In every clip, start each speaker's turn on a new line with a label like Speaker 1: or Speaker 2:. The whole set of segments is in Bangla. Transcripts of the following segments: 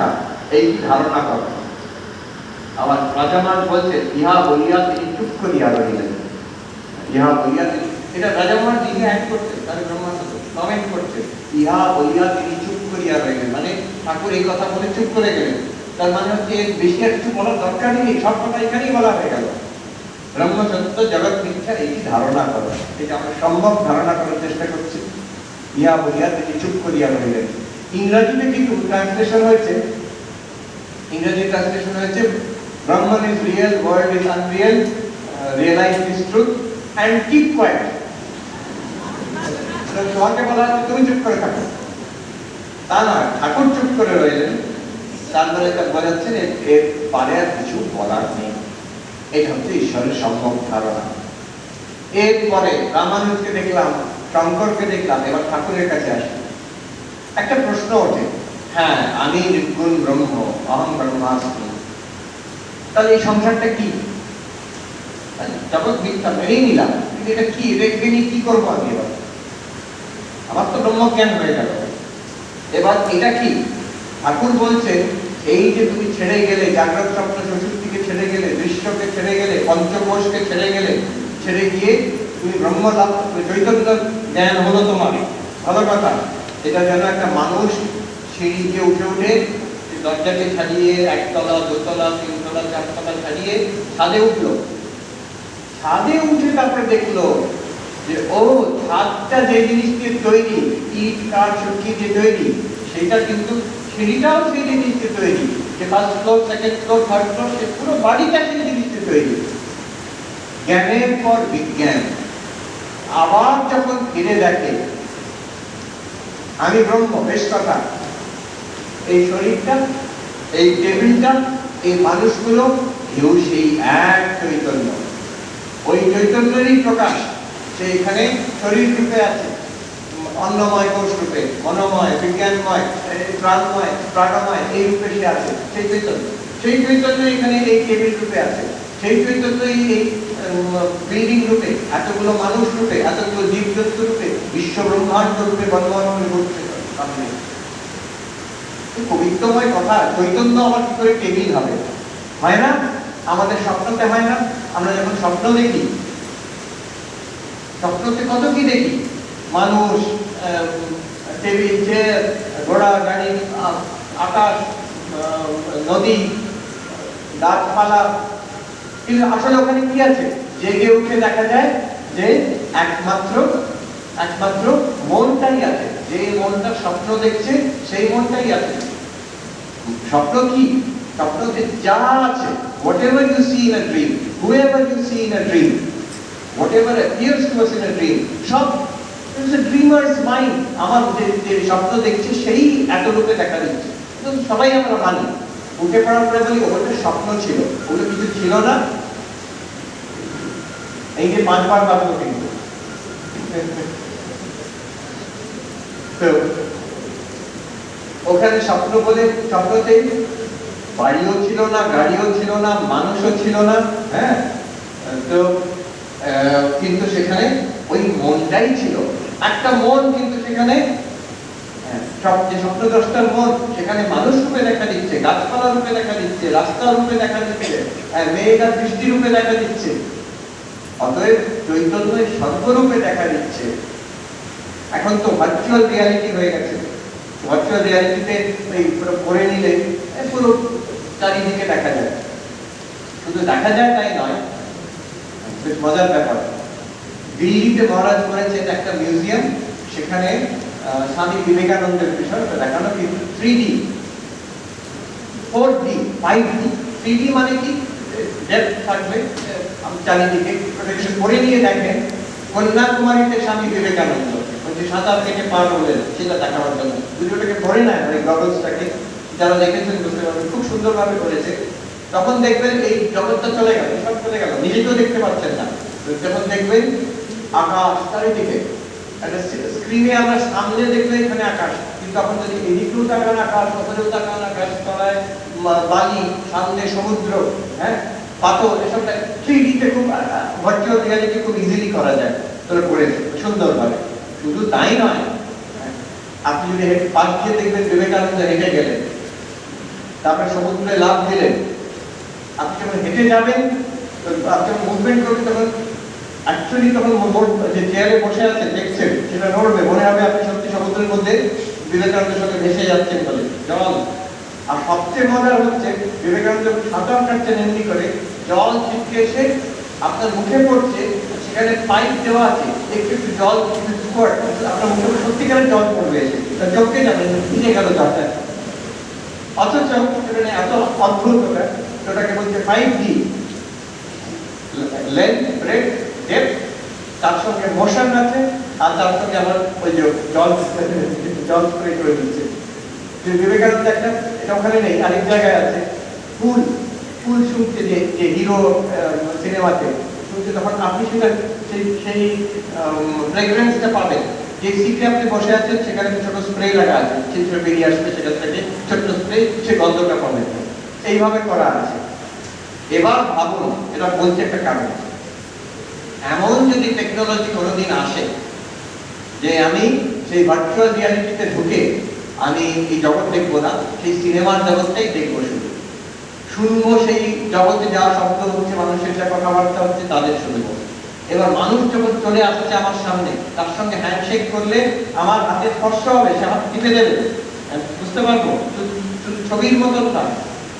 Speaker 1: মিথ্যা এই ধারণা আবার রাজামান ইহা বলিয়া তিনি চুপ করিয়া রহিলেন। ইহা বলিয়া এটা রাজামান অ্যাড তার ব্রহ্মানন্দ কমেন্ট ইহা বলিয়া তিনি চুপ করিয়া মানে ঠাকুর এই কথা বলে চুপ করে গেলেন। তার মানে হচ্ছে, বেশি আর কিছু বলার দরকার নেই, সব কথা এখানেই বলা হয়ে গেল। ব্রহ্মসত্য জগৎ মিথ্যা, এই ধারণা করা, এটা আমরা সম্ভব ধারণা করার চেষ্টা করছি। ইহা বলিয়া তিনি চুপ করিয়া রইলেন ইংরাজিতে কিন্তু ট্রান্সলেশন হয়েছে, ইংরেজি ট্রান্সলেশন হয়েছে Brahman is real world is unreal realize this truth and keep quiet তোমাকে বলা হচ্ছে তুমি চুপ করে থাকো। তা নয়, ঠাকুর চুপ করে রইলেন। তার মানে বোঝাচ্ছেন এর পারে আর কিছু বলার নেই। এটা হচ্ছে ঈশ্বরের সম্ভব ধারণা। এরপরে রামানুজকে দেখলাম, শঙ্করকে দেখলাম, এবার ঠাকুরের কাছে আসি একটা প্রশ্ন ওঠে। হ্যাঁ আমি নির্গুণ ব্রহ্ম অহম ব্রহ্মাস্মি। তাহলে এই সংসারটা কি? মেনেই নিলাম, কিন্তু এটা কি? এটা নিয়ে কি করব আমি এবার? আমার তো হয়ে গেল। এবার এটা কি? ঠাকুর বলছেন, এই যে তুমি ছেড়ে গেলে, জাগ্রত স্বপ্ন সুষুপ্তিকে ছেড়ে গেলে, দৃশ্যকে ছেড়ে গেলে, পঞ্চকোষকে ছেড়ে গেলে, ছেড়ে গিয়ে তুমি ব্রহ্ম লাভ চৈতন্য জ্ঞান হলো তোমার। ভালো কথা। এটা যেন একটা মানুষ সিঁড়ি দিয়ে উঠে উঠে দরজাকে ছাড়িয়ে একতলা, দোতলা, তিনতলা, চারতলা ছাড়িয়ে ছাদে উঠল। ছাদে উঠে তারপরে দেখল যে, ও, ছাদটা যে জিনিস দিয়ে তৈরি, ইট, কাঠ শুকিয়ে দিয়ে তৈরি, সেটা কিন্তু সিঁড়িটাও সেই জিনিস দিয়ে তৈরি। যে first floor second floor third floor সে পুরো বাড়িটা সেই জিনিস দিয়ে তৈরি। জ্ঞানের পর বিজ্ঞান। আবার যখন ফিরে দেখে আমি ব্রহ্ম, বেশ কথা। এই শরীরটা, এই টেবিলটা, এই মানুষগুলো কেউ সেই এক চৈতন্য। ওই চৈতন্যেরই প্রকাশ। সে এখানে শরীর রূপে আছে। অন্নময়, কোষ রূপে, মনোময়, বিজ্ঞানময় প্রাণময় প্রাণময়, এই রূপে সে আছে। সেই চৈতন্য। সেই চৈতন্য এখানে এই টেবিল রূপে আছে। সেই চৈতন্যই এই বিল্ডিং রূপে এতগুলো মানুষ রূপে এতগুলো রূপে বিশ্ব ব্রহ্মাণ্ড রূপে বর্তমান পবিত্রময় কথা, চৈতন্য আবার কি করে টেবিল হবে? হয় না? আমাদের স্বপ্নতে হয় না? আমরা যখন স্বপ্ন দেখি, স্বপ্নতে কত কি দেখি? মানুষ টেবিল চেয়ার ঘোড়া, গাড়ি আকাশ নদী, গাছপালা কিন্তু আসলে ওখানে কি আছে? জেগে উঠে দেখা যায় যে একমাত্র একমাত্র মনটাই আছে। যে মনটা স্বপ্ন দেখছে, সেই মনটাই আছে। স্বপ্ন কি? স্বপ্ন যে যা আছে, whatever you see in a dream, whoever you see in a dream, whatever appears to us in a dream, সব is a dreamer's mind আমার যে স্বপ্ন দেখছে, সেই এত রূপে দেখা দিচ্ছে। সবাই আমরা মানি। উঠে পড়ার পরে বলি, ওটা স্বপ্ন ছিল। ওটা কিছু ছিল না। এই যে কিন্তু তো, ওখানে স্বপ্ন বলে স্বপ্নতে বাড়িও ছিল না, গাড়িও ছিল না, মানুষও ছিল না হ্যাঁ? তো কিন্তু সেখানে ওই মনটাই ছিল। একটা মন কিন্তু সেখানে সব যে স্বপ্নদ্রষ্টার মন, সেখানে মানুষ রূপে দেখা দিচ্ছে, গাছপালা রূপে দেখা দিচ্ছে, রাস্তা রূপে দেখা দিচ্ছে মেঘ আর বৃষ্টি রূপে দেখা দিচ্ছে। অতএব চৈতন্যের সর্বরূপে দেখা দিচ্ছে। এখন তো ভার্চুয়াল রিয়ালিটি হয়ে গেছে। ভার্চুয়াল রিয়ালিটিতে এই পড়ে নিলে পুরো চারিদিকে দেখা যায়। শুধু দেখা যায় তাই নয়, বেশ মজার ব্যাপার। দিল্লিতে মহারাজ করেছেন একটা মিউজিয়াম সেখানে স্বামী বিবেকানন্দের বিষয় দেখানো কিন্তু three D four D five D three D মানে কি? ডেপথ থাকবে চারিদিকে প্রোটেকশন করে নিয়ে দেখেন কন্যাকুমারীতে স্বামী বিবেকানন্দ। যে সাঁতার কেটে পার হলেন, সেটা দেখাবার জন্য। ভিডিওটাকে ধরে নেয় ওই গগলসটাকে যারা দেখেছেন বুঝতে পারবেন, খুব সুন্দরভাবে করেছে। তখন দেখবেন এই জগৎটা চলে গেল, সব চলে গেল, নিজেকেও দেখতে পাচ্ছেন না। যখন দেখবেন আকাশ চারিদিকে, একটা স্ক্রিনে আমরা সামনে দেখলে এখানে আকাশ, কিন্তু তখন যদি এদিকেও তাকান আকাশ ওখানেও তাকান আকাশ তলায় বালি, সামনে সমুদ্র হ্যাঁ? পাথর থ্রি ডিতে খুব ভার্চুয়াল রিয়ালিটি খুব ইজিলি করা যায়। করেছে সুন্দরভাবে। শুধু তাই নয়, আপনি যদি পাশ দিয়ে দেখবেন বিবেকানন্দ হেঁটে গেলেন, তারপরে সমুদ্রে লাভ দিলেন, আপনি যখন হেঁটে যাবেন আপনি যখন মুভমেন্ট করবেন, তখন অ্যাকচুয়ালি তখন যে চেয়ারে বসে আছে দেখছেন, সেটা নড়বে, মনে হবে আপনি সত্যি সমুদ্রের মধ্যে বিবেকানন্দের সঙ্গে ভেসে যাচ্ছেন বলে। জল। আর সবচেয়ে মজার হচ্ছে বিবেকানন্দ সাঁতার কাটছেন এমনি করে জল ছিটকে এসে আপনার মুখে পড়ছে, সেখানে পাইপ দেওয়া আছে, একটু একটু জল আপনার মুখে সত্যিকারের জল পড়বে এসে। তা চোখে যাবেন ভিজে গেল জলটা অথচ সেখানে এত অদ্ভুত ওটা ওটাকে বলছে five D length breadth depth, তার সঙ্গে মোশন আছে, আর তার সঙ্গে আবার ওই যে জল জল স্প্রে করে দিচ্ছে। বিবেকানন্দ একটা এটা ওখানে নেই, আরেক জায়গায় আছে। ফুল ফুল শুনছে যে যে হিরো সিনেমাতে শুনছে তখন আপনি সেটা, সেই সেই ফ্রেগরেন্সটা পাবেন। যে সিটে আপনি বসে আছেন, সেখানে ছোট স্প্রে লাগা আছে, চিত্র বেরিয়ে আসবে সেটা থেকে, ছোট্ট স্প্রে সে গন্ধটা পাবেন। এইভাবে করা আছে। এবার ভাবুন, এটা বলছে একটা কারণ। এমন যদি টেকনোলজি কোনোদিন আসে যে আমি সেই ভার্চুয়াল রিয়ালিটিতে ঢুকে আমি এই জগৎ দেখব না, সেই সিনেমার জগৎটাই দেখব শুধু। শুনব সেই জগতে যা শব্দ হচ্ছে, মানুষের যা কথাবার্তা হচ্ছে, তাদের শুনব। এবার মানুষ যখন চলে আসছে আমার সামনে, তার সঙ্গে হ্যান্ডশেক করলে আমার হাতে স্পর্শ হবে, সে হাত টিপে দেবে। বুঝতে পারব? ছবির মতন না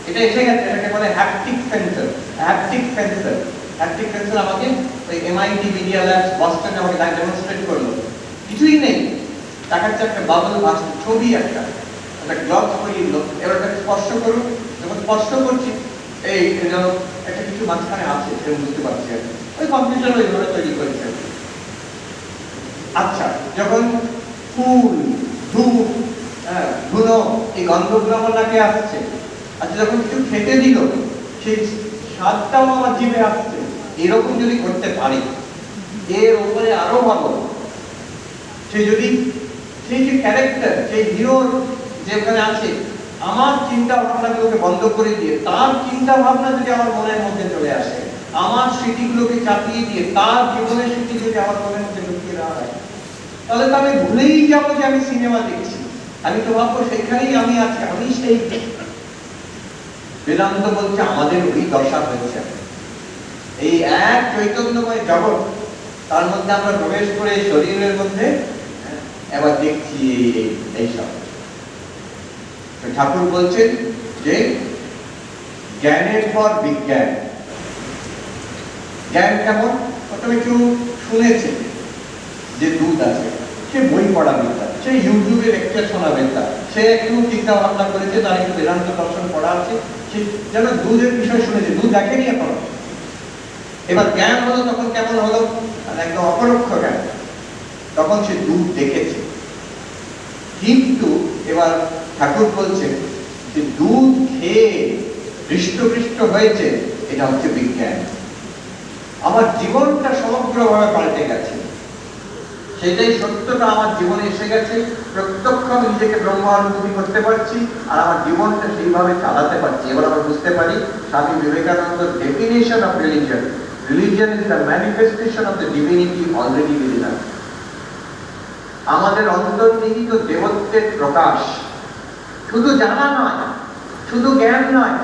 Speaker 1: এটা এসে গেছে, এটাকে বলে haptic sensor haptic sensor haptic sensor আমাকে ওই এমআইটি মিডিয়া ল্যাবস বস্টনে আমাকে ডেমনস্ট্রেট করল। কিছুই নেই। দেখাচ্ছে একটা বাবল ভাসছে ছবি একটা একটা গ্লভস পরিয়ে দিল এবার তাকে স্পর্শ করুন। যখন স্পর্শ করছি এই যেন একটা কিছু মাঝখানে আছে সেটা বুঝতে পারছি আর ওই কম্পিউটার ওইভাবে তৈরি করেছে আচ্ছা যখন ফুল ধূপ হ্যাঁ, ধুলো এই গন্ধগুলো আমার নাকে আসছে। আচ্ছা যখন কিছু খেতে দিল সেই স্বাদটাও আমার জিভে আসছে। এরকম যদি করতে পারি এর উপরে আরও ভালো। সে যদি সেই যে ক্যারেক্টার সেই হিরোর যেখানে আছে, আমার চিন্তা ভাবনাগুলোকে বন্ধ করে দিয়ে, তার চিন্তা ভাবনা যদি আমার মনের মধ্যে চলে আসে, আমার স্মৃতিগুলোকে চাপিয়ে দিয়ে, তার জীবনের স্মৃতি যদি আমার মনের মধ্যে ঢুকিয়ে দেওয়া হয় তাহলে তো আমি ভুলেই যে আমি সিনেমা দেখছি। আমি তো ভাববো সেখানেই আমি আছি, আমি সেই বেদান্ত বলছে, আমাদের ওই দশা হয়েছে। এই এক চৈতন্যময় জগৎ, তার মধ্যে আমরা প্রবেশ করে শরীরের মধ্যে এবার দেখছি এইসব ঠাকুর বলছেন যে জ্ঞানের পর বিজ্ঞান। জ্ঞান কেমন? প্রথমে একটু শুনেছে যে দুধ আছে, সে বই পড়া বিদ্যা, সে ইউটিউবে লেকচার শোনা বিদ্যা, সে একটু চিন্তা ভাবনা করেছে, তার একটু বেদান্ত দর্শন পড়া আছে, সে যেন দুধের বিষয় শুনেছে দুধ দেখেনি এখন। এবার জ্ঞান হলো তখন কেমন হলো? একদম অপরোক্ষ জ্ঞান। তখন সে দুধ দেখেছে। কিন্তু এবার ঠাকুর বলছেন যে দুধ খেয়ে হৃষ্টপৃষ্ট হয়েছে, এটা হচ্ছে বিজ্ঞান। আমার জীবনটা সমগ্রভাবে পাল্টে গেছে। সেটাই সত্যটা আমার জীবনে এসে গেছে। প্রত্যক্ষ আমি নিজেকে ব্রহ্ম অনুভূতি করতে পারছি আর আমার জীবনটা সেইভাবে চালাতে পারছি। এবার আমরা বুঝতে পারি, Swami Vivekananda definition of religion religion is the manifestation of the divinity already আমাদের অন্তর্নিহিত দেবত্বের প্রকাশ। শুধু জানা নয়, শুধু জ্ঞান নয়,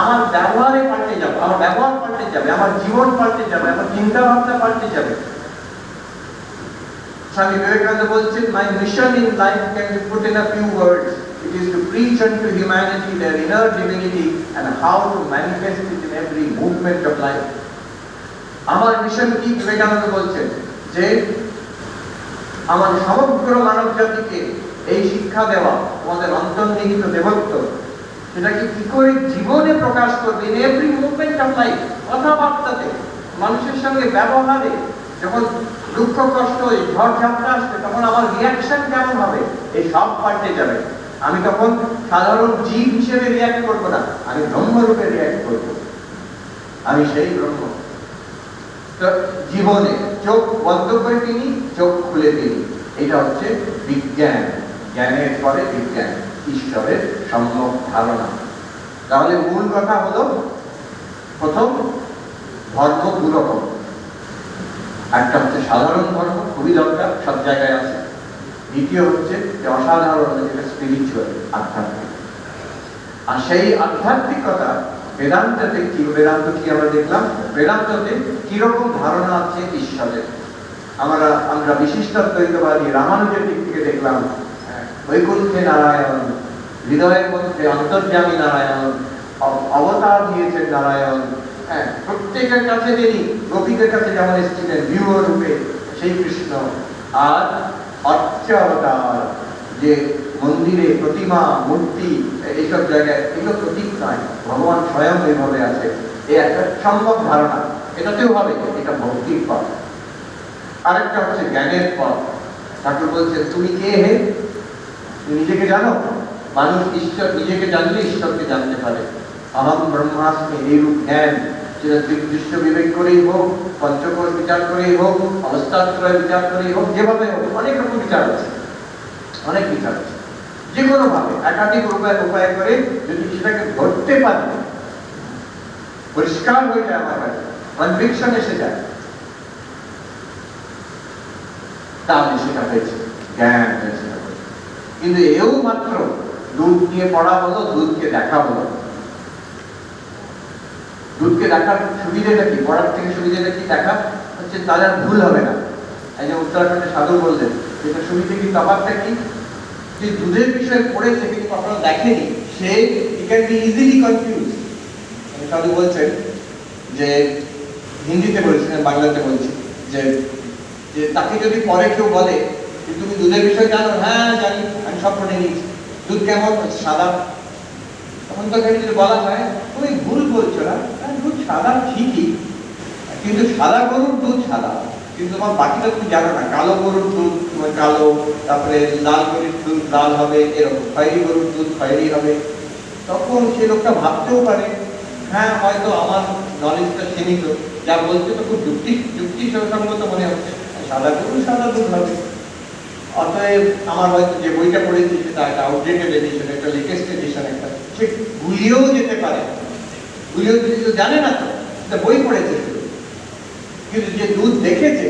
Speaker 1: আমার ব্যবহারে পাল্টে যাবে, আমার ব্যবহার পাল্টে যাবে, আমার জীবন পাল্টে যাবে, আমার চিন্তা ভাবনা পাল্টে যাবে। স্বামী বিবেকানন্দ বলছেন my mission in life can be put in a few words it is to preach unto humanity their inner divinity and how to manifest it in every movement of life. আমার মিশন কি? বিবেকানন্দ বলছেন যে আমার সমগ্র মানব জাতিকে এই শিক্ষা দেওয়া আমাদের অন্তর্নিহিত দেবত্ব, সেটাকে কি করে জীবনে প্রকাশ করবে in every movement of life কথাবার্তাতে, মানুষের সঙ্গে ব্যবহারে, যখন দুঃখ, কষ্ট, এই ঝড় ঝাপটা আসবে, তখন আমার রিয়াকশন কেমন হবে? এই সব পাল্টে যাবে। আমি তখন সাধারণ জীব হিসেবে রিয়াক্ট করব না, আমি ব্রহ্মরূপে রিয়াক্ট করব। আমি সেই ব্রহ্ম। জীবনে চোখ বন্ধ করে তিনি, চোখ খুলে তিনি। এটা হচ্ছে বিজ্ঞান। জ্ঞানের পরে বিজ্ঞান, ঈশ্বরের সম্যক ধারণা। তাহলে মূল কথা হলো, প্রথম, ধর্ম দু রকম একটা হচ্ছে সাধারণ ধর্ম, খুবই দরকার, সব জায়গায় আছে। দ্বিতীয় হচ্ছে যে অসাধারণ যেটা স্পিরিচুয়াল আধ্যাত্মিক। আর সেই আধ্যাত্মিকতা বেদান্ততে কি, বেদান্ত কি আমরা দেখলাম? বেদান্ততে কীরকম ধারণা আছে ঈশ্বরের? আমরা আমরা বিশিষ্ট রামানুজের দিক থেকে দেখলাম বৈকুণ্ঠে নারায়ণ, হৃদয়ের মধ্যে অন্তর্যামী নারায়ণ অবতার দিয়েছেন নারায়ণ হ্যাঁ প্রত্যেকের কাছে তিনি, গোপীদের কাছে যেমন এসেছিলেন ভিউ রূপে সেই কৃষ্ণ। আর অর্চ অবতার, যে মন্দিরে প্রতিমা, মূর্তি, এইসব জায়গায় এগুলো প্রতীক নয়, ভগবান স্বয়ং এইভাবে আছে। এই একটা সম্ভব ধারণা। এটাতেও হবে, এটা ভক্তির পথ। আরেকটা হচ্ছে জ্ঞানের পথ। ঠাকুর বলছে তুমি কে হে? তুমি নিজেকে জানো? মানুষ ঈশ্বর, নিজেকে জানলে ঈশ্বরকে জানতে পারে। অহম ব্রহ্মাস্মি এইরূপ জ্ঞান। সেটা দৃশ্য বিবেক করেই হোক, পঞ্চকোষ বিচার করেই হোক অবস্থাত্রয় বিচার করেই হোক, যেভাবে হোক, অনেক রকম বিচার আছে। অনেক বিচার আছে। যে একাধিক উপায় উপায় করে যদি সেটাকে ধরতে পারি, পরিষ্কার হয়ে যায় আমার কাছে কনভিকশন এসে যায়। তাহলে সেটা হয়েছে, জ্ঞান হয়েছে কিন্তু এও মাত্র দুধ দিয়ে পড়া হলো, দুধকে দেখা হলো। দুধকে দেখার সুবিধাটা কি? পড়ার থেকে সুবিধাটা কি দেখা? হচ্ছে তাদের ভুল হবে না। এই যে উত্তরাখণ্ডের সাধু বললেন যেটা সুবিধা কি? তফাৎটা কি? যে দুধের বিষয়ে পড়েছে কিন্তু কখনো দেখেনি সে ক্যান বি ইজিলি কনফিউজ সাধু বলছেন যে হিন্দিতে বলছেন বাংলাতে বলছি যে যে তাকে যদি পরে কেউ বলে যে তুমি দুধের বিষয়ে জানো হ্যাঁ জানি আমি সব পড়ে নিয়েছি। দুধ কেমন? সাদা। তখন তোকে যদি বলা হয় তুমি ভুল বলছো না হ্যাঁ, দুধ সাদা ঠিকই কিন্তু সাদা গরুর দুধ সাদা। কিন্তু তোমার বাকিটা তুমি জানো না, কালো গরুর দুধ, তোমার কালো, তারপরে লাল গরুর দুধ, লাল হবে, এরকম, খয়েরি গরুর দুধ, খয়েরি হবে। তখন সে লোকটা ভাবতেও পারে হ্যাঁ হয়তো আমার নলেজটা সীমিত যা বলছে তো খুব যুক্তি যুক্তি সঙ্গত মনে হচ্ছে। সাদা গরু, সাদা দুধ হবে। অতএব আমার হয়তো যে বইটা পড়েছি, সেটা একটা আউটডেটেড এডিশন একটা লেটেস্ট এডিশন একটা। সে ভুলিয়েও যেতে পারে। ভুলিয়েও যদি জানে না তো বই পড়েছে। কিন্তু যে দুধ দেখেছে,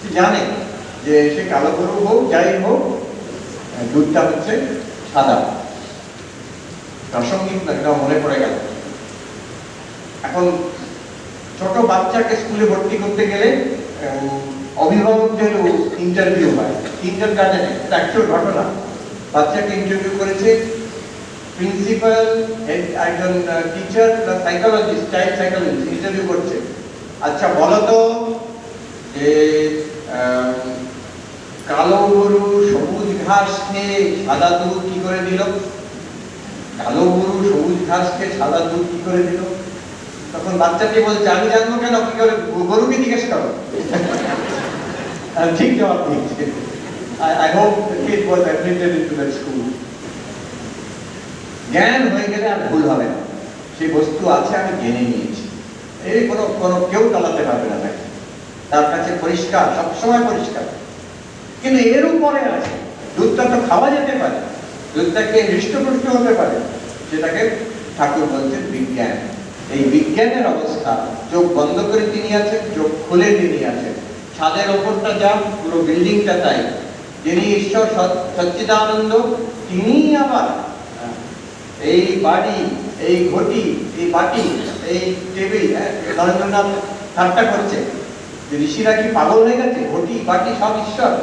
Speaker 1: সে জানে যে সে কালো গরু হোক, যাই হোক দুধটা হচ্ছে সাদা। প্রাসঙ্গিক এটা মনে পড়ে গেল। এখন ছোট বাচ্চাকে স্কুলে ভর্তি করতে গেলে অভিভাবকদের ইন্টারভিউ হয়। ইন্টার গার্ডেনে এটা অ্যাকচুয়াল ঘটনা। বাচ্চাকে ইন্টারভিউ করেছে প্রিন্সিপাল একজন teacher plus psychologist child psychologist interview করছে। আচ্ছা বলো তো যে কালো গরু সবুজ ঘাস খেয়ে সাদা দুধ কি করে দিল? কালো গরু সবুজ ঘাস খেয়ে সাদা দুধ কি করে দিল? তখন বাচ্চাটি বলছে, আমি জানব কেন? কি করে গরুকে জিজ্ঞেস করো। ঠিক জবাব দিচ্ছে I hope it was admitted into that school জ্ঞান হয়ে গেলে আর ভুল হবে না। সেই বস্তু আছে, আমি জেনে নিয়েছি। এই কোনো কোনো কেউ চালাতে পারবে না তাকে তার কাছে পরিষ্কার, সবসময় পরিষ্কার। কিন্তু এর উপরে আছে, দুধটা তো খাওয়া যেতে পারে দুধটাকে হৃষ্টপুষ্ট হতে পারে। সেটাকে ঠাকুর বলছেন বিজ্ঞান। এই বিজ্ঞানের অবস্থা, চোখ বন্ধ করে তিনি আছেন, চোখ খুলে তিনি আছেন। ছাদের ওপরটা যা পুরো বিল্ডিংটা তাই। যিনি ঈশ্বর সচ্চিদানন্দ তিনি আবার এই বাড়ি এই ঘটি, এই বাটি, এই টেবিল নরেন্দ্রনাথ ঠাট্টা করছে। যে ঋষিরা কি পাগল হয়ে গেছে? ঘটি, বাটি সব ঈশ্বর।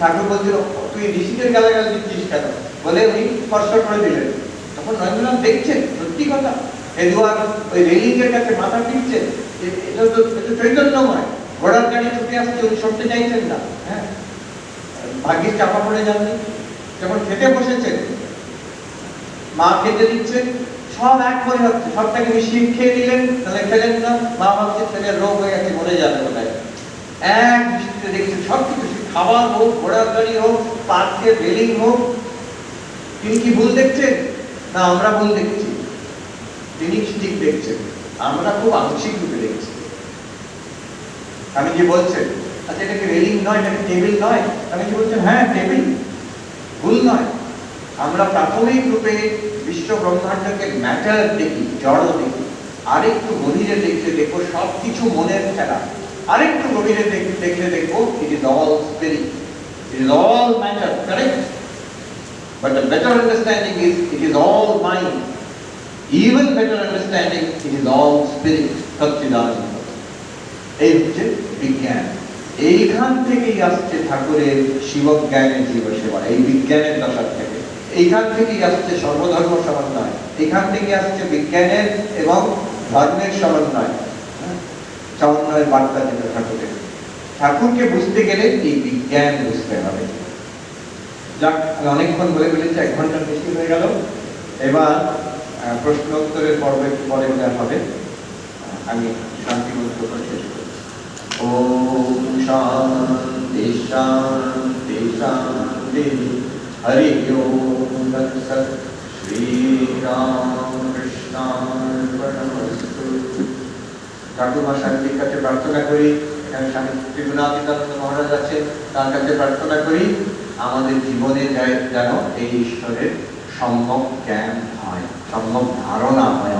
Speaker 1: ঠাকুর বলছিল, তুই ঋষিদের গালা গালা দিচ্ছিস কেন? বলে উনি স্পর্শ করে দিলেন। তখন নরেন্দ্রনাথ দেখছেন, সত্যি কথা। এদুয়ার ওই রেলিং এর কাছে মাথা টিপছেন এ- এটা তো, এটা চৈতন্যময়। ঘোড়ার গাড়ি ছুটে আসছে, উনি সরতে চাইছেন না হ্যাঁ? ভাগ্যের চাপা পড়ে যাননি। যখন খেতে বসেছেন মা খেতে দিচ্ছেন, সব এক মনে হচ্ছে সবটাকে মিশিয়ে খেয়ে দিলেন তাহলে খেলেন না, মা ভাবছে ছেলের রোগ হয়ে গেছে, মরে যাবে কোথায় এক দৃষ্টিতে দেখছেন সব কিছু খাবার হোক ঘোড়ার গাড়ি হোক পার্কের রেলিং হোক, তিনি কি ভুল দেখছেন? না, আমরা ভুল দেখছি। তিনি ঠিক দেখছেন? আমরা খুব আংশিক রূপে দেখছি। আমি কি বলছেন আচ্ছা এটা কি রেলিং নয়, এটা টেবিল নয়? আমি কি বলছেন হ্যাঁ টেবিল। ভুল নয়। আমরা প্রাথমিক রূপে বিশ্ব ব্রহ্মাণ্ডকে ম্যাটার দেখি জড় দেখি আরেকটু গভীরে দেখলে দেখব সব কিছু মনের খেলা আরেকটু গভীরে দেখ- দেখলে দেখব it is all spirit it is all matter correct But the better understanding is it is all mind. Even better understanding it is all spirit, Satchidananda. এই হচ্ছে বিজ্ঞান এইখান থেকেই আসছে ঠাকুরের শিবজ্ঞানের জীব সেবা এই বিজ্ঞানের দশা থেকে এইখান থেকেই আসছে সর্বধর্ম সমন্বয়। এখান থেকে আসছে বিজ্ঞানের এবং ধর্মের সমন্বয়। হ্যাঁ? সমন্বয়ের বার্তা যেটা ঠাকুরের। ঠাকুরকে বুঝতে গেলে এই বিজ্ঞান বুঝতে হবে। যাক, আমি অনেকক্ষণ বলে ফেলেছি, এক ঘণ্টার বেশি হয়ে গেল। এবার প্রশ্ন উত্তরের পর্বে পরে হলে হবে। আমি শান্তি মন্ত্র করে শেষ করি ওম শান্তি শান্তি শান্তি। হরি ওম তৎসৎ শ্রী রামকৃষ্ণার্পণমস্তু ঠাকুর মশাইয়ের কাছে প্রার্থনা করি এখানে স্বামী ত্রিগুণাতীতানন্দ মহারাজ আছেন তার কাছে প্রার্থনা করি আমাদের জীবনে যেন এই ঈশ্বরের সম্যক জ্ঞান হয় সম্যক ধারণা হয়।